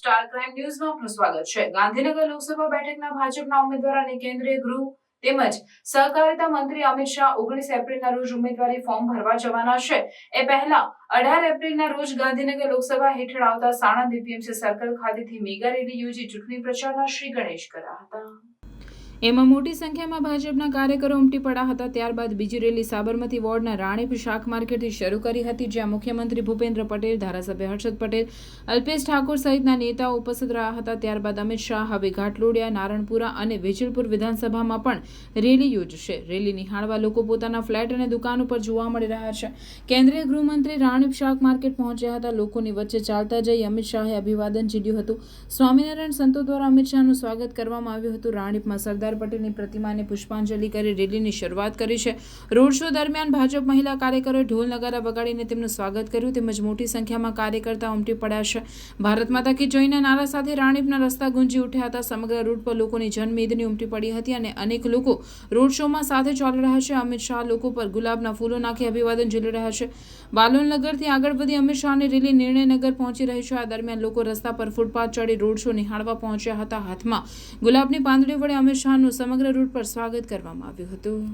Star crime ન્યૂઝમાં આપનું સ્વાગત છે. ગાંધીનગર લોકસભા બેઠકના ભાજપના ઉમેદવાર અને કેન્દ્રીય ગૃહ તેમજ સહકારિતા મંત્રી અમિત શાહ ઓગણીસ એપ્રિલના રોજ ઉમેદવારી ફોર્મ ભરવા જવાના છે. એ પહેલા અઢાર એપ્રિલના રોજ ગાંધીનગર લોકસભા હેઠળ આવતા સાણંદ એપીએમસી સર્કલ ખાતેથી મેગા રેલી યોજી ચૂંટણી પ્રચારના શ્રી ગણેશ કર્યા હતા. એમાં મોટી સંખ્યામાં ભાજપના કાર્યકરો ઉમટી પડ્યા હતા. ત્યારબાદ બીજી રેલી સાબરમતી વોર્ડના રાણીપ શાક માર્કેટથી શરૂ કરી હતી, જ્યાં મુખ્યમંત્રી ભૂપેન્દ્ર પટેલ, ધારાસભ્ય હર્ષદ પટેલ, અલ્પેશ ઠાકોર સહિતના નેતાઓ ઉપસ્થિત રહ્યા હતા. ત્યારબાદ અમિત શાહ, હવે ઘાટલોડિયા, નારણપુરા અને વેજલપુર વિધાનસભામાં પણ રેલી યોજશે. રેલી નિહાળવા લોકો પોતાના ફ્લેટ અને દુકાન ઉપર જોવા મળી રહ્યા છે. કેન્દ્રીય ગૃહમંત્રી રાણીપ શાક માર્કેટ પહોંચ્યા હતા. લોકોની વચ્ચે ચાલતા જઈ અમિત શાહે અભિવાદન ઝીલ્યું હતું. સ્વામિનારાયણ સંતો દ્વારા અમિત શાહનું સ્વાગત કરવામાં આવ્યું હતું. રાણીપમાં સરદાર પટેલની પ્રતિમાને પુષ્પાંજલિ કરી રેલીની શરૂઆત કરી છે. રોડ શો દરમિયાન ભાજપ મહિલા કાર્યકરોએ ઢોલ નગારા વગાડીને તેમનું સ્વાગત કર્યું. તેમજ મોટી સંખ્યામાં કાર્યકર્તા ઉમટી પડ્યા છે. ભારત માતા કી જોઈને નારા સાથે રાણીપના રસ્તા ગુંજી ઉઠ્યા હતા. સમગ્ર રૂટ પર લોકોની જનમેદની ઉમટી પડી હતી અને અનેક લોકો રોડ શોમાં સાથે ચાલી રહ્યા છે. અમિત શાહ લોકો પર ગુલાબના ફૂલો નાખી અભિવાદન ઝીલી રહ્યા છે. બાલોનનગરથી આગળ વધી અમિત શાહની રેલી નિર્ણયનગર પહોંચી રહી છે. આ દરમિયાન લોકો રસ્તા પર ફૂટપાથ ચડી રોડ શો નિહાળવા પહોંચ્યા હતા. હાથમાં ગુલાબની પાંદડી વડે અમિત શાહનું સમગ્ર રૂટ પર સ્વાગત કરવામાં આવ્યું હતું.